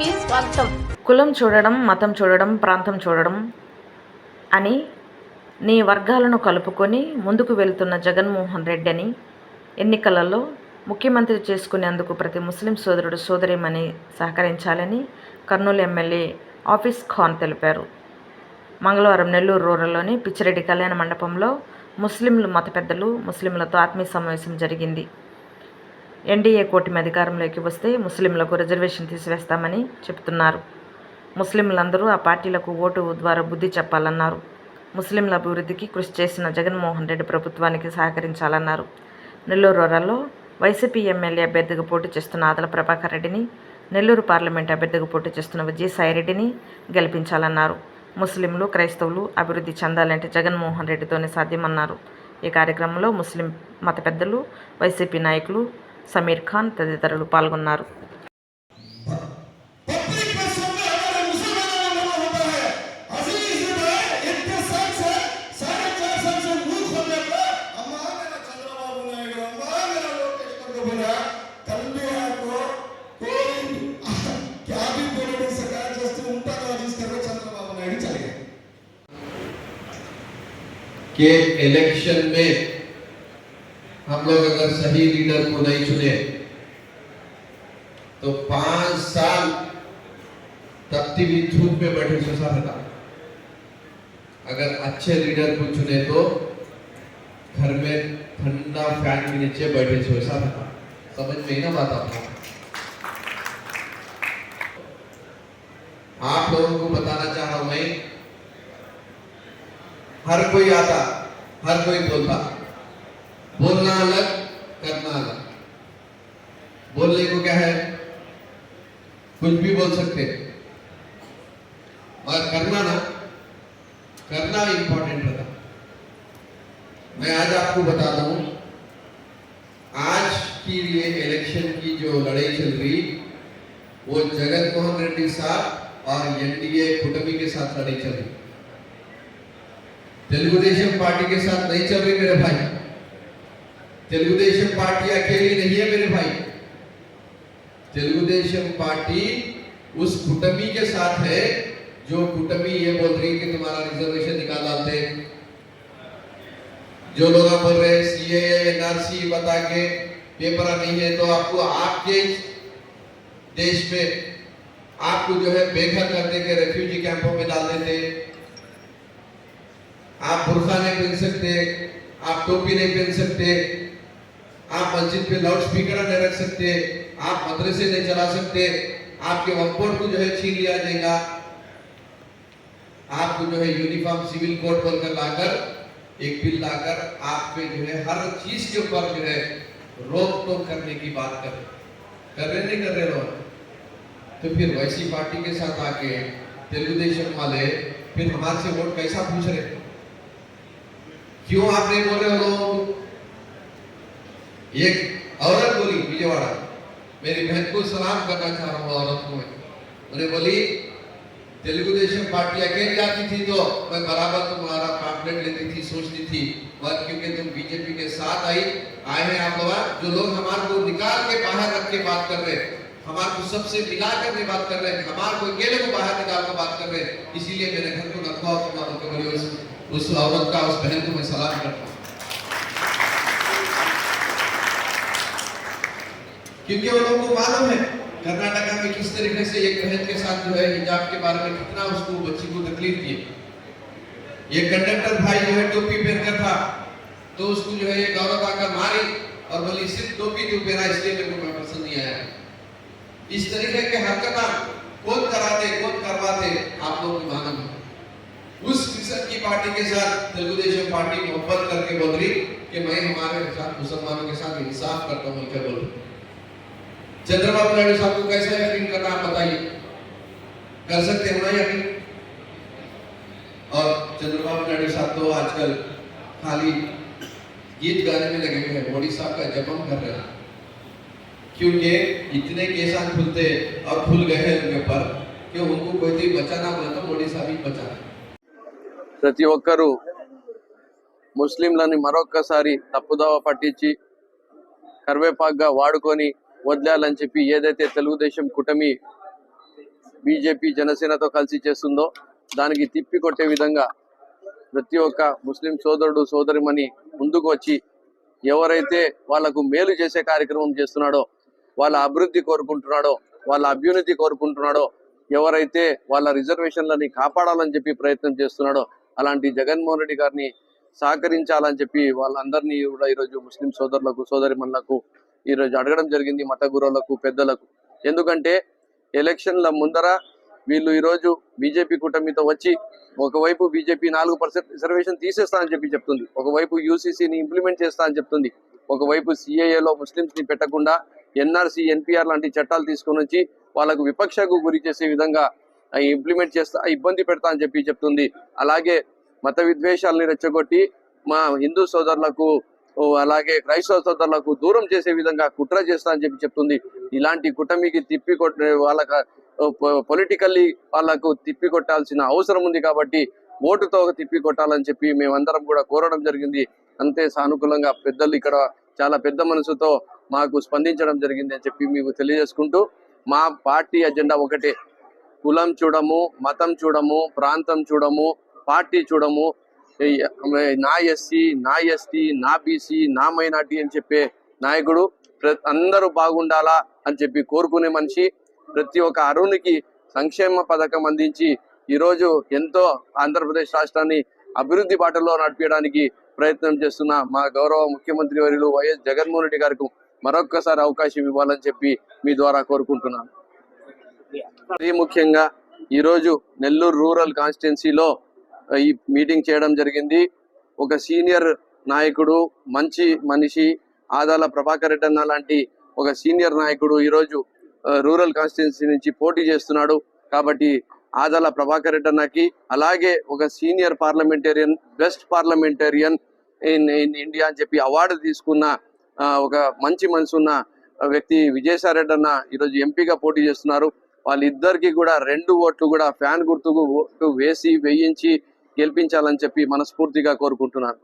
కి స్వాగతం. కులం చూడడం మతం చూడడం ప్రాంతం చూడడం అని నీ వర్గాలను కలుపుకొని ముందుకు వెళ్తున్న జగన్మోహన్ రెడ్డి అని ఎన్నికలలో ముఖ్యమంత్రి చేసుకునేందుకు ప్రతి ముస్లిం సోదరుడు సోదరిమని సహకరించాలని కర్నూలు ఎమ్మెల్యే ఆఫీస్ ఖాన్ తెలిపారు. మంగళవారం నెల్లూరు రూరల్లోని పిచ్చిరెడ్డి కళ్యాణ మండపంలో ముస్లింలు మత పెద్దలు ముస్లింలతో ఆత్మీయ సమావేశం జరిగింది. ఎన్డీఏ కూటమి అధికారంలోకి వస్తే ముస్లింలకు రిజర్వేషన్ తీసివేస్తామని చెబుతున్నారు ముస్లింలందరూ ఆ పార్టీలకు ఓటు ద్వారా బుద్ధి చెప్పాలన్నారు. ముస్లింల అభివృద్ధికి కృషి చేసిన జగన్మోహన్ రెడ్డి ప్రభుత్వానికి సహకరించాలన్నారు. నెల్లూరు రూరల్లో వైసీపీ ఎమ్మెల్యే అభ్యర్థిగా పోటీ చేస్తున్న ఆదల ప్రభాకర్ రెడ్డిని నెల్లూరు పార్లమెంట్ అభ్యర్థిగా పోటీ చేస్తున్న విజయసాయిరెడ్డిని గెలిపించాలన్నారు. ముస్లింలు క్రైస్తవులు అభివృద్ధి చెందాలంటే జగన్మోహన్ రెడ్డితోనే సాధ్యమన్నారు. ఈ కార్యక్రమంలో ముస్లిం మత పెద్దలు వైసీపీ నాయకులు సమీర్ ఖాన్ తదితరులు పాల్గొన్నారు पब्लिक में सुनने हमारे मुसलमानों में होता है अजीज है इतने साल से साढ़े चार साल से मुंह खोलने पर अम्मा मेरा चंद्रबाबू नायडू अम्मा मेरा लोकेश को बोला तल्ली आपको कोई क्या भी पॉलिटिक्स सरकार చేస్తూ ఉంటారో जिस तरह चंद्रबाबू नायडू चले गए कि इलेक्शन में हम लोग अगर सही लीडर को नहीं चुने तो पाँच साल तपती भी धूप में बैठे सोचा था अगर अच्छे लीडर को चुने तो घर में ठंडा फ़ैन के नीचे बैठे सोचा था समझ में ही ना बात आपको आप लोगों को बताना चाह रहा हूँ मैं, हर कोई आता, हर कोई बोलता। बोलना अलग, करना अलग। बोलने को क्या है? कुछ भी बोल सकते और करना ना, करना इंपॉर्टेंट रहता। मैं आज आपको बताता हूँ आज की ये इलेक्शन की जो लड़ाई चल रही, वो जगन मोहन रेड्डी साहब और एनडीए कुटुंबी के साथ लड़ाई चल रही। तेलुगुदेशम पार्टी के साथ नहीं चल रही मेरे भाई। तेलुगुदेशम पार्टी अकेली नहीं है मेरे भाई। तेलुगुदेशम पार्टी उस कुटुंबी के साथ है, जो कुटुंबी ये बोल रही कि तुम्हारा रिजर्वेशन निकाल डालते जो लोग बोल रहे सीए एनआरसी बता के पेपर नहीं है तो आपको आपके देश में आपको जो है बेघर कर देके रेफ्यूजी कैंपों में डाल देते आप बुरखा नहीं पहन सकते, आप टोपी नहीं पहन सकते आप मस्जिद पे लाउड स्पीकर नहीं रख सकते, आप मदरसे नहीं चला सकते, आपके वंपोट को जो है छीन लिया जाएगा। आपको जो है यूनिफॉर्म सिविल कोड बोलकर लाकर, एक बिल लाकर आप पे जो है हर चीज़ के ऊपर जो है रोक टोक करने की बात कर कर रहे नहीं कर रहे लोग तो फिर वैसी पार्टी के साथ आके तेलुगुदेशम वाले फिर हमारे से वोट कैसा पूछ रहे क्यों आप नहीं बोल हो? लोगों एक औरत बोली, विजयवाड़ा, मेरी बहन को सलाम करना चाह रहा हूँ औरत को मैं। बोली, तेलुगु देशम पार्टी अकेली आती थी तो मैं बराबर तुम्हारा पैम्पलेट लेती थी, सोचती थी। पर क्योंकि तुम बीजेपी के साथ आई, आए हैं आप लोग, जो लोग हमारे को निकाल के बाहर रख के बात कर रहे हमारे को सबसे मिला कर बात कर रहे हैं, हमारे को अकेले को बाहर निकाल कर बात कर रहे इसीलिए मेरे घर को रखा और तुम्हारे उस औरत का, उस बहन को मैं सलाम करता हूँ। क्योंकि वो लोगों को मालूम है कर्नाटका में किस तरीके से एक बहन के साथ जो है हिजाब के बारे में कितना उसको बच्ची को तकलीफ़ दी ये कंडक्टर भाई जो है टोपी पहनकर था तो उसको जो है एक औरत आकर मारी और बोली, सिर्फ़ टोपी क्यों पहना? इसलिए मेरे को मैं पसंद नहीं आया। इस तरीके के हरकत कौन कराते, कौन करवाते, आप लोगों को मालूम है। उस किस्म की पार्टी के साथ तेलुगुदेशम पार्टी मोहब्बत करके बोल रही कि मैं हमारे साथ मुसलमानों के साथ इंसाफ करता हूँ बोल? रही चंद्रबाबू नायडू साहब को कैसे यकीन करना आप बताइए कर सकते हैं ना यकीन और चंद्रबाबू नायडू साहब तो आजकल खाली गीत गाने में लगे हुए हैं मोदी साहब का जपम कर रहे हैं क्योंकि इतने केसान खुलते और खुल गए हैं उनके पर कि उनको कोई भी बचाना बोला तो मोदी साहब ही बचा रहे ప్రతి ఒక్కరూ ముస్లింలని మరొక్కసారి తప్పుదోవ పట్టించి కరివేపాకుగా వాడుకొని వదిలేయాలని చెప్పి ఏదైతే తెలుగుదేశం కూటమి బీజేపీ జనసేనతో కలిసి చేస్తుందో దానికి తిప్పి కొట్టే విధంగా ప్రతి ఒక్క ముస్లిం సోదరుడు సోదరిమని ముందుకు వచ్చి ఎవరైతే వాళ్ళకు మేలు చేసే కార్యక్రమం చేస్తున్నాడో వాళ్ళ అభివృద్ధి కోరుకుంటున్నాడో వాళ్ళ అభ్యున్నతి కోరుకుంటున్నాడో ఎవరైతే వాళ్ళ రిజర్వేషన్లని కాపాడాలని చెప్పి ప్రయత్నం చేస్తున్నాడో అలాంటి జగన్మోహన్ రెడ్డి గారిని సహకరించాలని చెప్పి వాళ్ళందరినీ కూడా ఈరోజు ముస్లిం సోదరులకు సోదరిమణులకు ఈరోజు అడగడం జరిగింది మత గురువులకు పెద్దలకు. ఎందుకంటే ఎలక్షన్ల ముందర వీళ్ళు ఈరోజు బీజేపీ కూటమితో వచ్చి ఒకవైపు బీజేపీ నాలుగు పర్సెంట్ రిజర్వేషన్ తీసేస్తా అని చెప్పి చెప్తుంది. ఒకవైపు యూసీసీని ఇంప్లిమెంట్ చేస్తా అని చెప్తుంది. ఒకవైపు సిఏఏలో ముస్లింస్ని పెట్టకుండా ఎన్ఆర్సీ ఎన్పిఆర్ లాంటి చట్టాలు తీసుకొని వచ్చి వాళ్ళకు విపక్షకు గురి చేసే విధంగా ఇంప్లిమెంట్ చేస్తా ఇబ్బంది పెడతా అని చెప్పి చెప్తుంది. అలాగే మత విద్వేషాలని రెచ్చగొట్టి మా హిందూ సోదరులకు అలాగే క్రైస్తవ సోదరులకు దూరం చేసే విధంగా కుట్ర చేస్తా అని చెప్పి చెప్తుంది. ఇలాంటి కుటమికి తిప్పి వాళ్ళకు వాళ్ళకి పొలిటికల్లీ వాళ్ళకు తిప్పి కొట్టాల్సిన అవసరం ఉంది కాబట్టి ఓటుతో తిప్పి కొట్టాలని చెప్పి మేమందరం కూడా కోరడం జరిగింది. అంతే సానుకూలంగా పెద్దలు ఇక్కడ చాలా పెద్ద మనసుతో మాకు స్పందించడం జరిగింది అని చెప్పి మీకు తెలియజేసుకుంటూ మా పార్టీ అజెండా ఒకటే. కులం చూడము మతం చూడము ప్రాంతం చూడము పార్టీ చూడము నా ఎస్సీ నా ఎస్టీ నా బీసీ నా మైనార్టీ అని చెప్పే నాయకుడు అందరూ బాగుండాలా అని చెప్పి కోరుకునే మనిషి ప్రతి ఒక్క అరువునికి సంక్షేమ పథకం అందించి ఈరోజు ఎంతో ఆంధ్రప్రదేశ్ రాష్ట్రాన్ని అభివృద్ధి బాటలో నడిపించడానికి ప్రయత్నం చేస్తున్న మా గౌరవ ముఖ్యమంత్రి వర్యులు వైఎస్ జగన్మోహన్ రెడ్డి గారికి మరొక్కసారి అవకాశం ఇవ్వాలని చెప్పి మీ ద్వారా కోరుకుంటున్నాను. మరీ ముఖ్యంగా ఈరోజు నెల్లూరు రూరల్ కాన్స్టిట్యున్సీలో ఈ మీటింగ్ చేయడం జరిగింది. ఒక సీనియర్ నాయకుడు మంచి మనిషి ఆదాల ప్రభాకర్ రెడ్డి అన్న లాంటి ఒక సీనియర్ నాయకుడు ఈరోజు రూరల్ కాన్స్టిట్యున్సీ నుంచి పోటీ చేస్తున్నాడు. కాబట్టి ఆదాల ప్రభాకర్ రెడ్డి అన్నకి అలాగే ఒక senior parliamentarian best parliamentarian in in India అని చెప్పి అవార్డు తీసుకున్న ఒక మంచి మనసు ఉన్న వ్యక్తి విజయసాయి రెడ్డి అన్న ఈరోజు ఎంపీగా పోటీ చేస్తున్నారు. వాళ్ళిద్దరికి కూడా రెండు ఓట్లు కూడా ఫ్యాన్ గుర్తుకు ఓటు వేసి వేయించి గెలిపించాలని చెప్పి మనస్ఫూర్తిగా కోరుకుంటున్నాను.